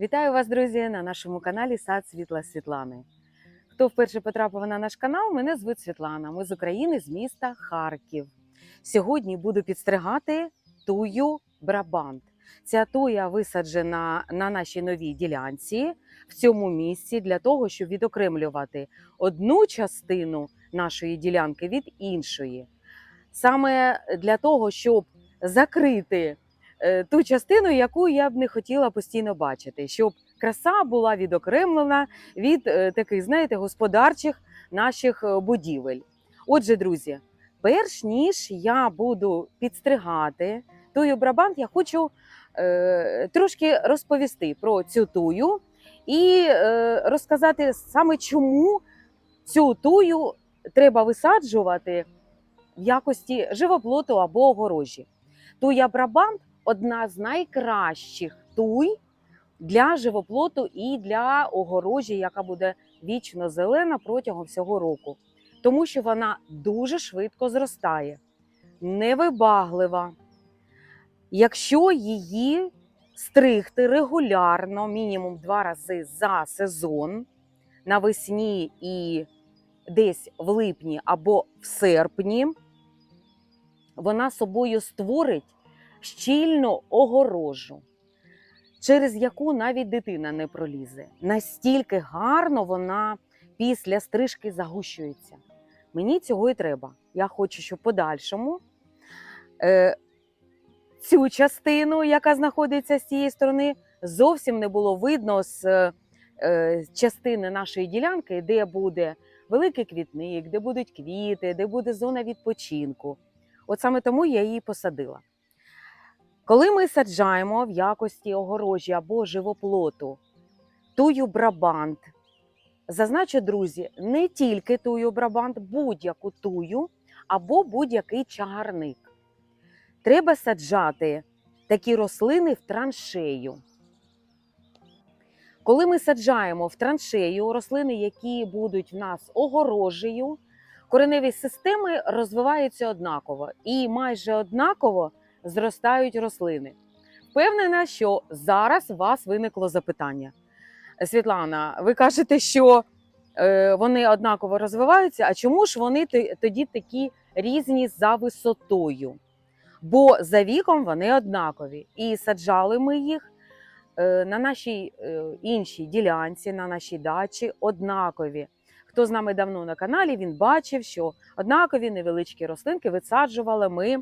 Вітаю вас, друзі, на нашому каналі Сад Світла Світлани. Хто вперше потрапив на наш канал, мене звуть Світлана. Ми з України, з міста Харків. Сьогодні буду підстригати тую Брабант. Ця туя висаджена на нашій новій ділянці в цьому місці для того, щоб відокремлювати одну частину нашої ділянки від іншої. Саме для того, щоб закрити ту частину, яку я б не хотіла постійно бачити, щоб краса була відокремлена від е, таких, знаєте, господарчих наших е, будівель. Отже, друзі, перш ніж я буду підстригати тую брабант, я хочу е, трошки розповісти про цю тую і е, розказати саме чому цю тую треба висаджувати в якості живоплоту або огорожі. Туя Брабант одна з найкращих туй для живоплоту і для огорожі, яка буде вічно зелена протягом всього року, тому що вона дуже швидко зростає, невибаглива. Якщо її стригти регулярно, мінімум два рази за сезон, навесні і десь в липні або в серпні, вона собою створить щільну огорожу, через яку навіть дитина не пролізе. Настільки гарно вона після стрижки загущується. Мені цього і треба. Я хочу, щоб подальшому е, цю частину, яка знаходиться з цієї сторони, зовсім не було видно з е, частини нашої ділянки, де буде великий квітник, де будуть квіти, де буде зона відпочинку. От саме тому я її посадила. Коли ми саджаємо в якості огорожі або живоплоту тую брабант, зазначу, друзі, не тільки тую брабант, будь-яку тую або будь-який чагарник. Треба саджати такі рослини в траншею. Коли ми саджаємо в траншею рослини, які будуть в нас огорожею, кореневі системи розвиваються однаково і майже однаково зростають рослини. Впевнена, що зараз у вас виникло запитання. Світлана, ви кажете, що е, вони однаково розвиваються, а чому ж вони тоді такі різні за висотою? Бо за віком вони однакові. І саджали ми їх е, на нашій е, іншій ділянці, на нашій дачі однакові. Хто з нами давно на каналі, він бачив, що однакові невеличкі рослинки висаджували ми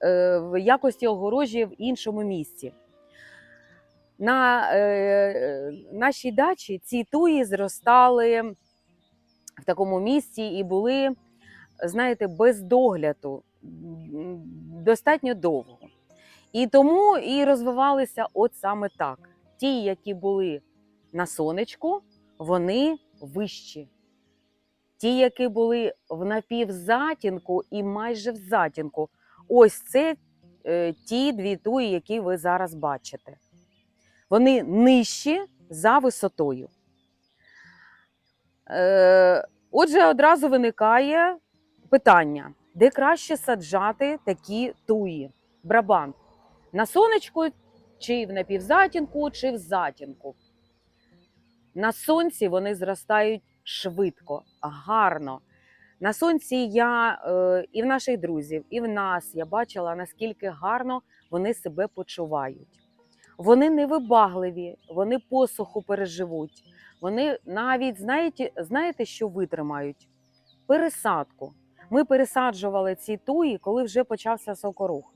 в якості огорожі в іншому місці. На е, нашій дачі ці туї зростали в такому місці і були, знаєте, без догляду достатньо довго. І тому і розвивалися от саме так. Ті, які були на сонечку, вони вищі. Ті, які були в напівзатінку і майже в затінку, ось це е, ті дві туї, які ви зараз бачите. Вони нижчі за висотою. Е, отже, одразу виникає питання, де краще саджати такі туї, брабант? На сонечку, чи в напівзатінку, чи в затінку. На сонці вони зростають швидко, гарно. На сонці я е, і в наших друзів, і в нас я бачила, наскільки гарно вони себе почувають. Вони невибагливі, вони посуху переживуть. Вони навіть знаєте, знаєте, що витримають? Пересадку. Ми пересаджували ці туї, коли вже почався сокорух.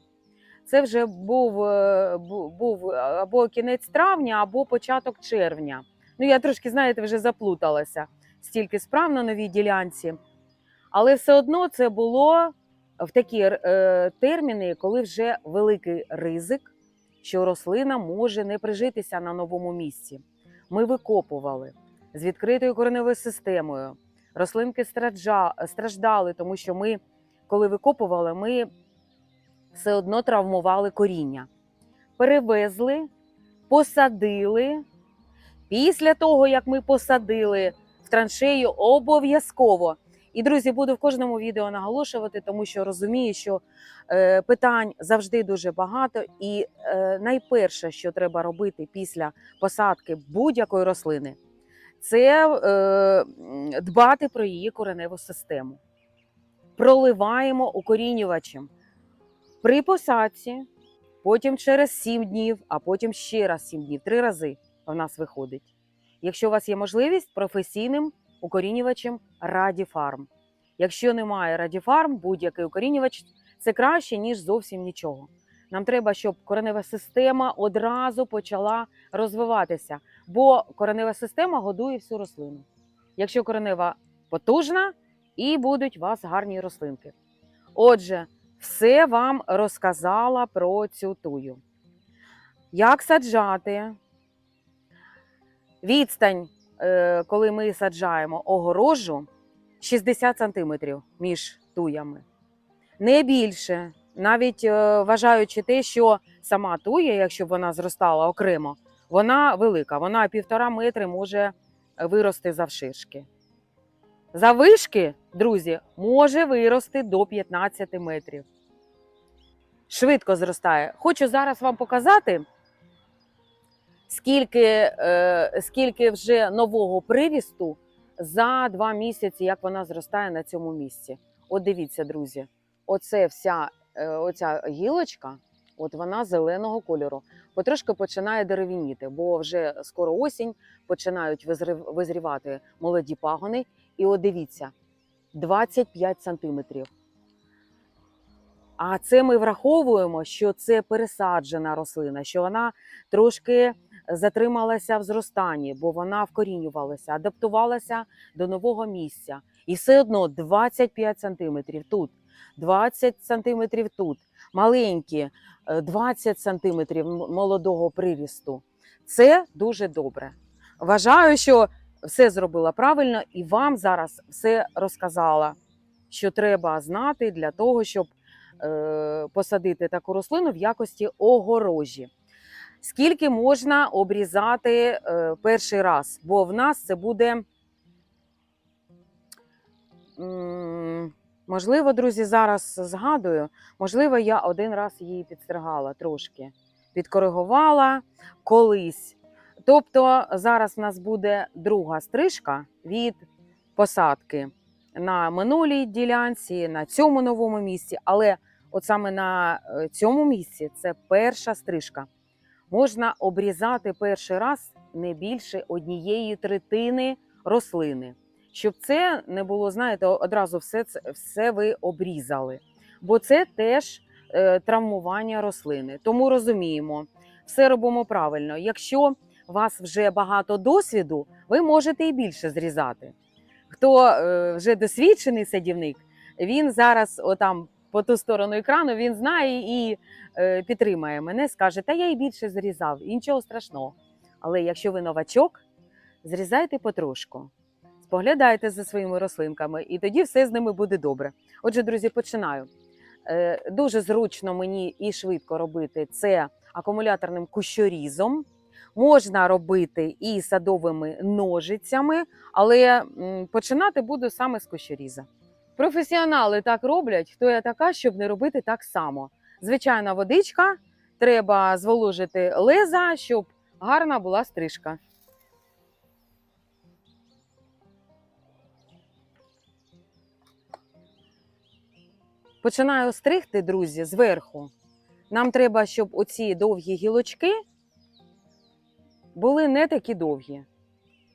Це вже був, е, був або кінець травня, або початок червня. Ну, я трошки, знаєте, вже заплуталася стільки справ на новій ділянці. Але все одно це було в такі е, терміни, коли вже великий ризик, що рослина може не прижитися на новому місці. Ми викопували з відкритою кореневою системою. Рослинки стражда, страждали, тому що ми, коли викопували, ми все одно травмували коріння. Перевезли, посадили. Після того, як ми посадили в траншею, обов'язково І, друзі, буду в кожному відео наголошувати, тому що розумію, що е, питань завжди дуже багато, і е, найперше, що треба робити після посадки будь-якої рослини, це е, дбати про її кореневу систему. Проливаємо укорінювачем при посадці, потім через 7 днів, а потім ще раз 7 днів, три рази в нас виходить. Якщо у вас є можливість, професійним укорінювачем Радіфарм. Якщо немає Радіфарм, будь-який укорінювач це краще, ніж зовсім нічого. Нам треба, щоб коренева система одразу почала розвиватися, бо коренева система годує всю рослину. Якщо коренева потужна, і будуть у вас гарні рослинки. Отже, все вам розказала про цю тую. Як саджати? Відстань, коли ми саджаємо огорожу, 60 см між туями. Не більше. Навіть е, вважаючи те, що сама туя, якщо б вона зростала окремо, вона велика, вона півтора метри може вирости завширшки. Завишки, друзі, може вирости до 15 метрів. Швидко зростає. Хочу зараз вам показати, скільки, е, скільки вже нового прирісту за два місяці, як вона зростає на цьому місці. От дивіться, друзі, оце вся е, оця гілочка, от вона зеленого кольору. Потрошки починає деревініти, бо вже скоро осінь, починають визрівати молоді пагони. І от дивіться, 25 сантиметрів. А це ми враховуємо, що це пересаджена рослина, що вона трошки затрималася в зростанні, бо вона вкорінювалася, адаптувалася до нового місця. І все одно 25 сантиметрів тут, 20 сантиметрів тут, маленькі, е, 20 сантиметрів молодого прирісту. Це дуже добре. Вважаю, що все зробила правильно і вам зараз все розказала, що треба знати для того, щоб е, посадити таку рослину в якості огорожі. Скільки можна обрізати е, перший раз? Бо в нас це буде. Можливо, друзі, зараз згадую. Можливо, я один раз її підстригала трошки, підкоригувала колись. Тобто зараз в нас буде друга стрижка від посадки на минулій ділянці, на цьому новому місці, але от саме на е, цьому місці це перша стрижка. Можна обрізати перший раз не більше однієї третини рослини, щоб це не було, знаєте, одразу все, все ви обрізали. Бо це теж е, травмування рослини. Тому розуміємо, все робимо правильно. Якщо у вас вже багато досвіду, ви можете і більше зрізати. Хто е, вже досвідчений садівник, він зараз отам по ту сторону екрану він знає і е, підтримає мене, скаже, та я і більше зрізав, і нічого страшного. Але якщо ви новачок, зрізайте потрошку, споглядайте за своїми рослинками, і тоді все з ними буде добре. Отже, друзі, починаю. Е, Дуже зручно мені і швидко робити це акумуляторним кущорізом. Можна робити і садовими ножицями, але починати буду саме з кущоріза. Професіонали так роблять, хто я така, щоб не робити так само. Звичайна водичка, треба зволожити леза, щоб гарна була стрижка. Починаю стригти, друзі, зверху. Нам треба, щоб оці довгі гілочки були не такі довгі,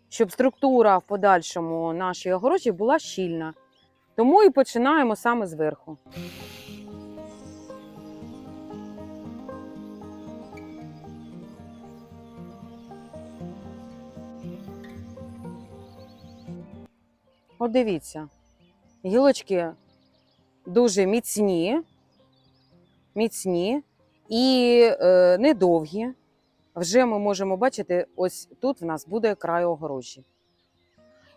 щоб структура в подальшому нашої огорожі була щільна. Тому і починаємо саме зверху. От дивіться, гілочки дуже міцні, міцні і е, недовгі. Вже ми можемо бачити, ось тут в нас буде край огорожі.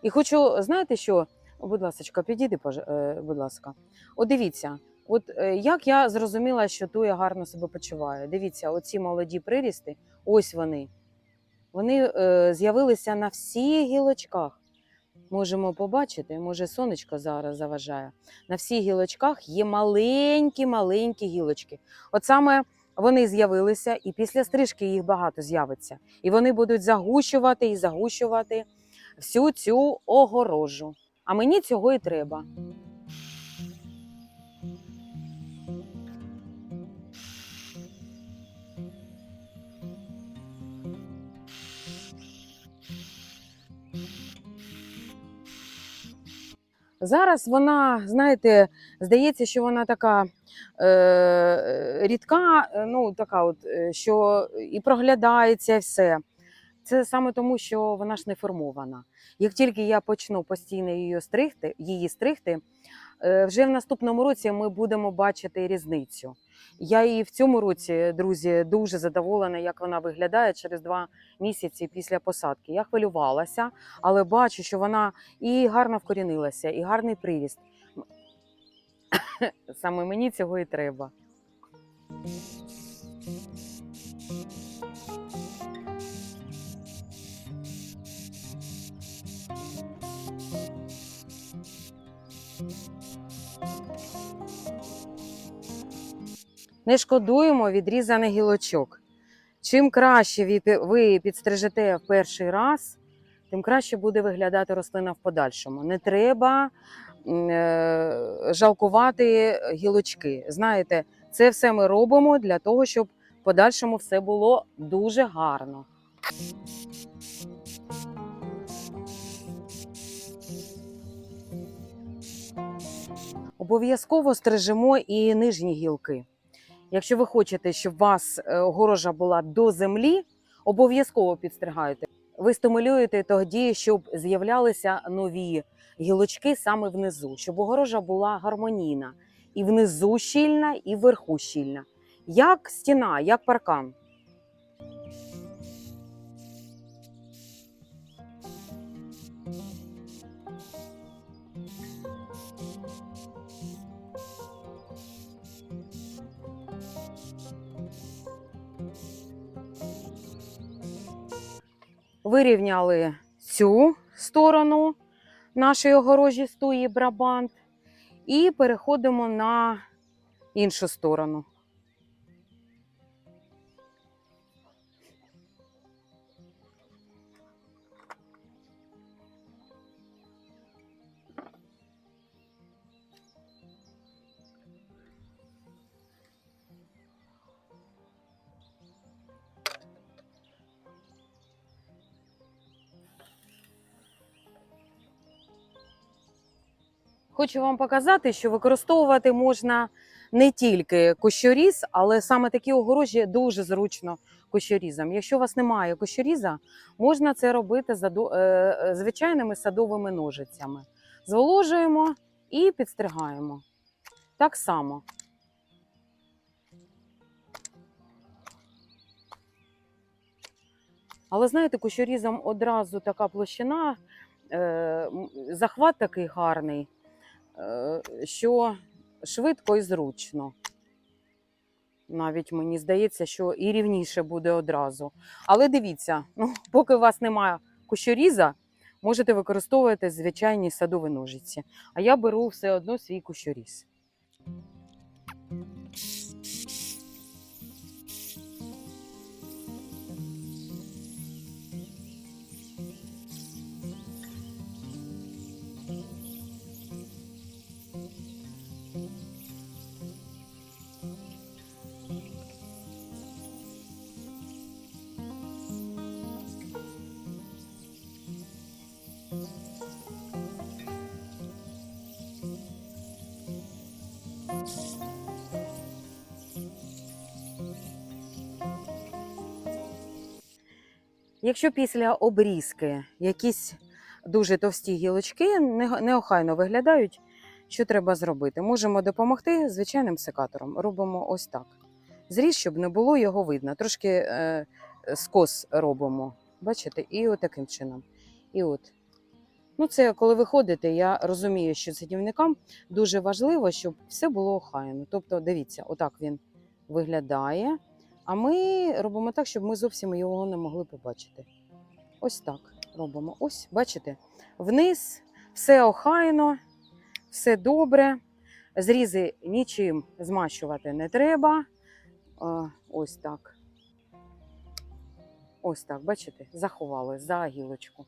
І хочу, знаєте що, будь ласка, підійди, е, будь ласка. От дивіться, от е, як я зрозуміла, що туя гарно себе почуває. Дивіться, оці молоді прирісти, ось вони. Вони е, з'явилися на всіх гілочках. можемо побачити, може сонечко зараз заважає. На всіх гілочках є маленькі-маленькі гілочки. От саме вони з'явилися, і після стрижки їх багато з'явиться. І вони будуть загущувати і загущувати всю цю огорожу. А мені цього і треба. Зараз вона, знаєте, здається, що вона така е, рідка, е, ну така, от, е, що і проглядається все. Це саме тому, що вона ж не формована. Як тільки я почну постійно її стригти, її стригти, е, вже в наступному році ми будемо бачити різницю. Я і в цьому році, друзі, дуже задоволена, як вона виглядає через два місяці після посадки. Я хвилювалася, але бачу, що вона і гарно вкорінилася, і гарний приріст. Саме мені цього і треба. Не шкодуємо відрізаних гілочок. Чим краще ви пі- підстрижете в перший раз, тим краще буде виглядати рослина в подальшому. Не треба е, жалкувати гілочки. Знаєте, це все ми робимо для того, щоб в подальшому все було дуже гарно. Обов'язково стрижемо і нижні гілки. Якщо ви хочете, щоб у вас е, огорожа була до землі, обов'язково підстригайте. Ви стимулюєте тоді, щоб з'являлися нові гілочки саме внизу, щоб огорожа була гармонійна і внизу щільна, і вверху щільна, як стіна, як паркан. Вирівняли цю сторону нашої огорожі стуї брабант і переходимо на іншу сторону. Хочу вам показати, що використовувати можна не тільки кущоріз, але саме такі огорожі дуже зручно кущорізом. Якщо у вас немає кущоріза, можна це робити е, е, звичайними садовими ножицями. Зволожуємо і підстригаємо. Так само. Але знаєте, кущорізом одразу така площина, е, захват такий гарний, що швидко і зручно. Навіть мені здається, що і рівніше буде одразу. Але дивіться, ну, поки у вас немає кущоріза, можете використовувати звичайні садові ножиці. А я беру все одно свій кущоріз. Якщо після обрізки якісь дуже товсті гілочки неохайно виглядають, що треба зробити? Можемо допомогти звичайним секатором. Робимо ось так. Зріз, щоб не було його видно. Трошки е, скос робимо. Бачите? І от таким чином. І от. Ну, це коли ви ходите, я розумію, що садівникам дуже важливо, щоб все було охайно. Тобто, дивіться, отак він виглядає. А ми робимо так, щоб ми зовсім його не могли побачити. Ось так. робимо? Ось, бачите, вниз, все охайно, все добре. Зрізи нічим змащувати не треба. Ось так. Ось так, бачите, заховали за гілочку.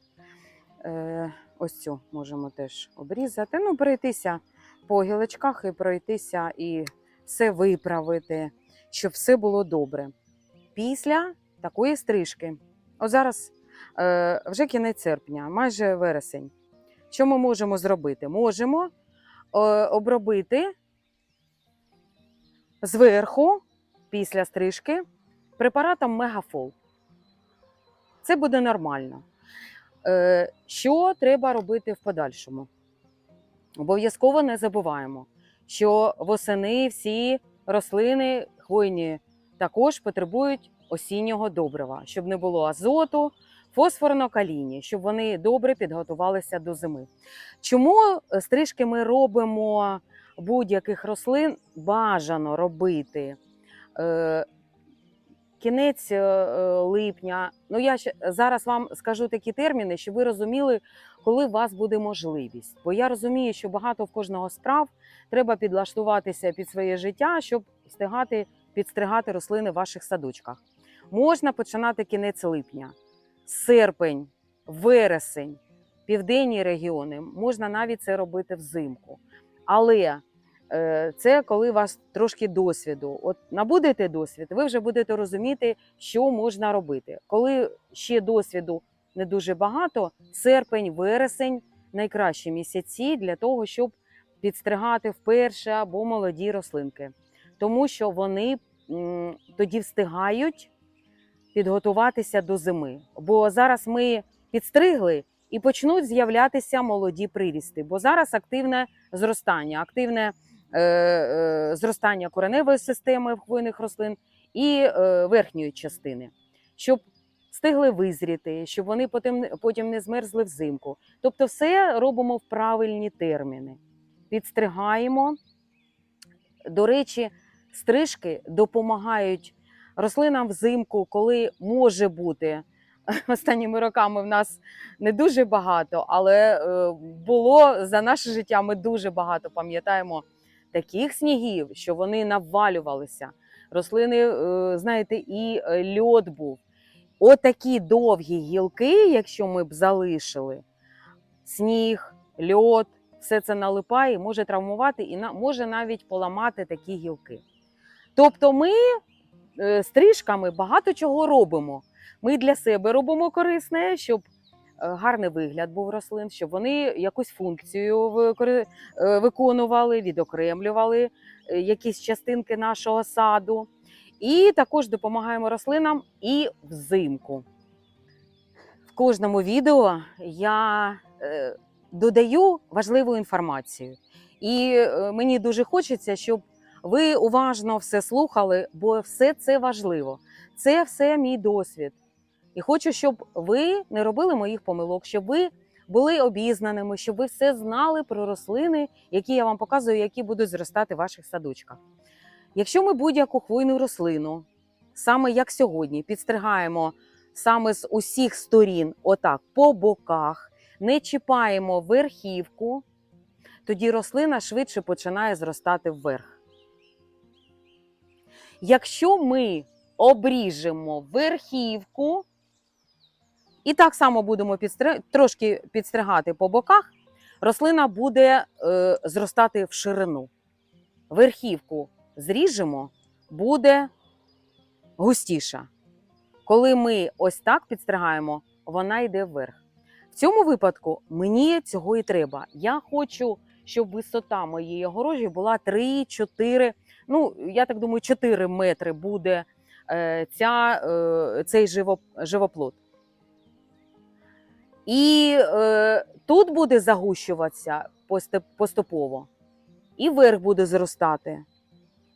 Е, ось цю можемо теж обрізати. Ну, пройтися по гілочках і пройтися і все виправити, щоб все було добре. Після такої стрижки. От зараз е, вже кінець серпня, майже вересень. Що ми можемо зробити? Можемо е, обробити зверху після стрижки препаратом Мегафол. Це буде нормально. Е, що треба робити в подальшому? Обов'язково не забуваємо, що восени всі рослини хвойні також потребують осіннього добрива, щоб не було азоту, фосфорно-калійні, щоб вони добре підготувалися до зими. Чому е, стрижки ми робимо будь-яких рослин бажано робити? Е, Кінець е, липня. Ну я зараз вам скажу такі терміни, щоб ви розуміли, коли у вас буде можливість. Бо я розумію, що багато в кожного справ треба підлаштуватися під своє життя, щоб встигати підстригати рослини в ваших садочках. Можна починати кінець липня, серпень, вересень, південні регіони. Можна навіть це робити взимку. Але е, це коли у вас трошки досвіду. От набудете досвід, ви вже будете розуміти, що можна робити. Коли ще досвіду не дуже багато, серпень, вересень найкращі місяці для того, щоб підстригати вперше або молоді рослинки, тому що вони тоді встигають підготуватися до зими. Бо зараз ми підстригли і почнуть з'являтися молоді прирісти, бо зараз активне зростання, активне е, е, зростання кореневої системи хвойних рослин і е, верхньої частини, щоб встигли визріти, щоб вони потім, потім не змерзли взимку. Тобто, все робимо в правильні терміни. Підстригаємо. До речі, стрижки допомагають рослинам взимку, коли може бути. Останніми роками в нас не дуже багато, але е, було за наше життя. Ми дуже багато пам'ятаємо таких снігів, що вони навалювалися. Рослини, е, знаєте, і е, льод був. Отакі довгі гілки, якщо ми б залишили, сніг, льод, все це налипає, може травмувати і може навіть поламати такі гілки. Тобто ми е, стрижками багато чого робимо. Ми для себе робимо корисне, щоб е, гарний вигляд був рослин, щоб вони якусь функцію е, виконували, відокремлювали якісь частинки нашого саду. І також допомагаємо рослинам і взимку. В кожному відео я додаю важливу інформацію. І мені дуже хочеться, щоб ви уважно все слухали, бо все це важливо. Це все мій досвід. І хочу, щоб ви не робили моїх помилок, щоб ви були обізнаними, щоб ви все знали про рослини, які я вам показую, які будуть зростати в ваших садочках. Якщо ми будь-яку хвойну рослину, саме як сьогодні, підстригаємо саме з усіх сторін, отак, по боках, не чіпаємо верхівку, тоді рослина швидше починає зростати вверх. Якщо ми обріжемо верхівку, і так само будемо підстри... трошки підстригати по боках, рослина буде е, зростати в ширину. Верхівку зріжемо, буде густіша. Коли ми ось так підстригаємо, вона йде вверх. В цьому випадку мені цього і треба. Я хочу, щоб висота моєї огорожі була 3-4, ну я так думаю, 4 метри буде е, ця, е, цей живо, живоплод. І е, тут буде загущуватися поступово, і верх буде зростати.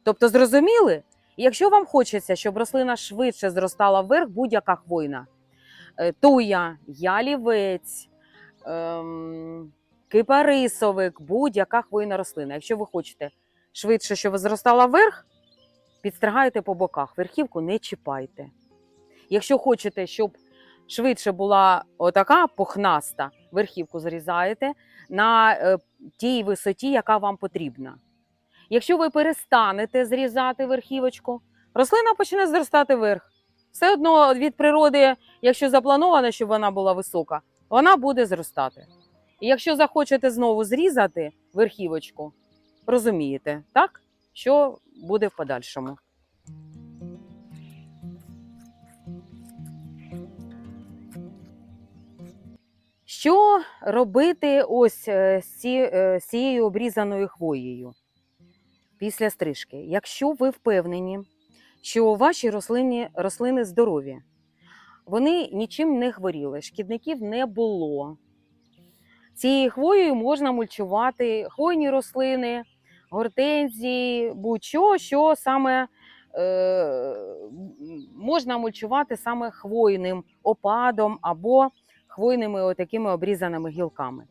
Тобто, зрозуміли? Якщо вам хочеться, щоб рослина швидше зростала вверх, будь-яка хвойна, е, туя, ялівець, ем, кипарисовик, будь-яка хвойна рослина. Якщо ви хочете швидше, щоб зростала вверх, підстригаєте по боках, верхівку не чіпайте. Якщо хочете, щоб швидше була отака пухнаста, верхівку зрізаєте на е, тій висоті, яка вам потрібна. Якщо ви перестанете зрізати верхівочку, рослина почне зростати вверх. Все одно від природи, якщо заплановано, щоб вона була висока, вона буде зростати. І якщо захочете знову зрізати верхівочку, розумієте, так? Що буде в подальшому. Що робити ось е, е, з цією обрізаною хвоєю після стрижки? Якщо ви впевнені, що ваші рослини, рослини здорові, вони нічим не хворіли, шкідників не було. Цією хвоєю можна мульчувати хвойні рослини, гортензії, будь-що, що саме е, можна мульчувати саме хвойним опадом або хвойними отакими обрізаними гілками.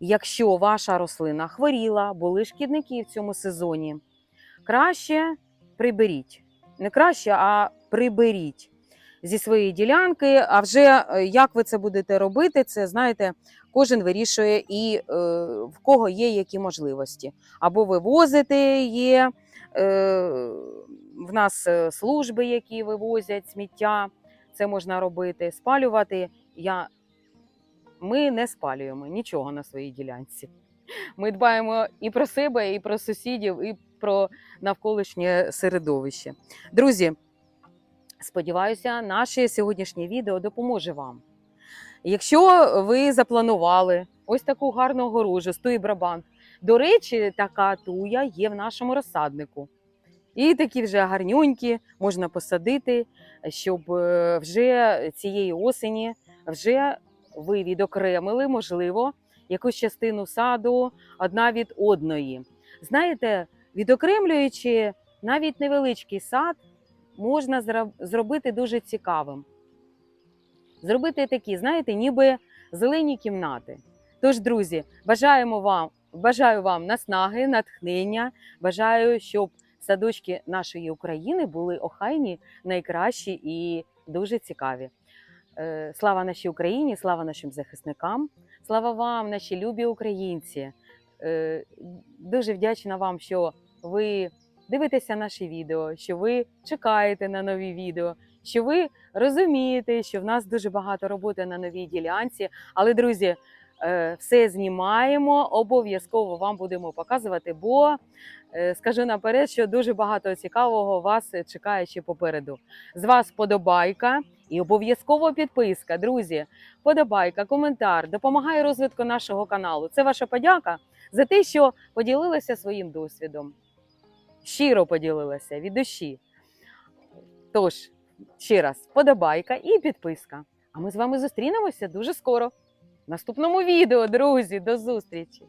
Якщо ваша рослина хворіла, були шкідники в цьому сезоні, краще приберіть. Не краще, а приберіть зі своєї ділянки. А вже е, як ви це будете робити, це знаєте, кожен вирішує і е, в кого є які можливості. Або вивозити є. Е, в нас е, служби, які вивозять сміття, це можна робити, спалювати. Я... Ми не спалюємо нічого на своїй ділянці. Ми дбаємо і про себе, і про сусідів, і про навколишнє середовище. Друзі, сподіваюся, наше сьогоднішнє відео допоможе вам. Якщо ви запланували ось таку гарну огорожу, стуї брабант, до речі, така туя є в нашому розсаднику. І такі вже гарнюнькі можна посадити, щоб е, вже цієї осені вже ви відокремили, можливо, якусь частину саду одна від одної. Знаєте, відокремлюючи навіть невеличкий сад, можна зробити дуже цікавим. Зробити такі, знаєте, ніби зелені кімнати. Тож, друзі, бажаємо вам, бажаю вам наснаги, натхнення. Бажаю, щоб садочки нашої України були охайні, найкращі і дуже цікаві. Е, Слава нашій Україні, слава нашим захисникам, слава вам, наші любі українці. Е, Дуже вдячна вам, що ви дивитеся наші відео, що ви чекаєте на нові відео, що ви розумієте, що в нас дуже багато роботи на новій ділянці. Але, друзі, е, все знімаємо, обов'язково вам будемо показувати, бо е, скажу наперед, що дуже багато цікавого вас чекає ще попереду. З вас подобайка і обов'язково підписка. Друзі, подобайка, коментар допомагає розвитку нашого каналу. Це ваша подяка за те, що поділилися своїм досвідом. Щиро поділилася від душі. Тож, ще раз, подобайка і підписка. А ми з вами зустрінемося дуже скоро. В наступному відео, друзі, до зустрічі!